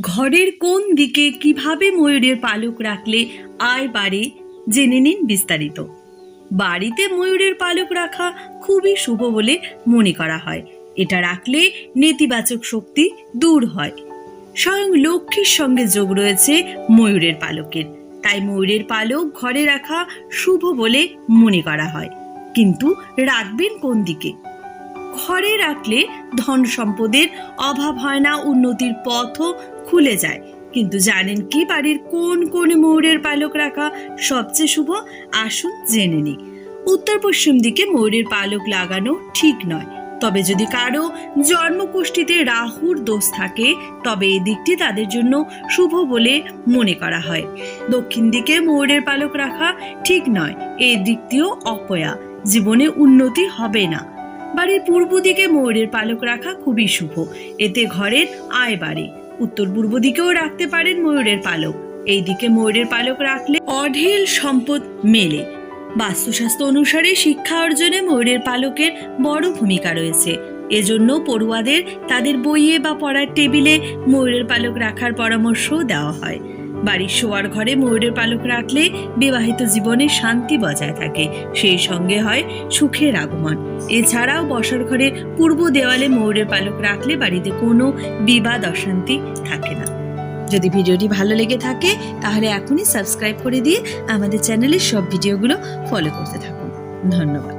ঘরের কোন দিকে কীভাবে ময়ূরের পালক রাখলে আয় বাড়ে জেনে নিন বিস্তারিত। বাড়িতে ময়ূরের পালক রাখা খুবই শুভ বলে মনে করা হয়। এটা রাখলে নেতিবাচক শক্তি দূর হয়। স্বয়ং লক্ষ্মীর সঙ্গে যোগ রয়েছে ময়ূরের পালকের। তাই ময়ূরের পালক ঘরে রাখা শুভ বলে মনে করা হয়। কিন্তু রাখবেন কোন দিকে? ঘরে রাখলে ধন সম্পদের অভাব হয় না, উন্নতির পথও খুলে যায়। কিন্তু জানেন কি বাড়ির কোন কোন ময়ূরের পালক রাখা সবচেয়ে শুভ? আসুন জেনে নিই। উত্তর পশ্চিম দিকে ময়ূরের পালক লাগানো ঠিক নয়। তবে যদি কারও জন্মকুষ্ঠিতে রাহুর দোষ থাকে, তবে এই দিকটি তাদের জন্য শুভ বলে মনে করা হয়। দক্ষিণ দিকে ময়ূরের পালক রাখা ঠিক নয়। এই দিকটিও অপয়া। জীবনে উন্নতি হবে না। বাড়ির পূর্ব দিকে ময়ূরের পালক রাখা খুবই শুভ। এতে ঘরের আয় বাড়ে। উত্তর পূর্ব দিকেও রাখতে পারেন ময়ূরের পালক। এই দিকে ময়ূরের পালক রাখলে অঢেল সম্পদ মেলে। বাস্তুশাস্ত্র অনুসারে শিক্ষা অর্জনে ময়ূরের পালকের বড় ভূমিকা রয়েছে। এজন্য পড়ুয়াদের তাদের বইয়ে বা পড়ার টেবিলে ময়ূরের পালক রাখার পরামর্শও দেওয়া হয়। বাড়ির শোয়ার ঘরে ময়ূরের পালক রাখলে বিবাহিত জীবনে শান্তি বজায় থাকে। সেই সঙ্গে হয় সুখের আগমন। এছাড়াও বসার ঘরে পূর্ব দেওয়ালে ময়ূরের পালক রাখলে বাড়িতে কোনো বিবাদ অশান্তি থাকে না। যদি ভিডিওটি ভালো লেগে থাকে, তাহলে এখনই সাবস্ক্রাইব করে দিয়ে আমাদের চ্যানেলের সব ভিডিওগুলো ফলো করতে থাকুন। ধন্যবাদ।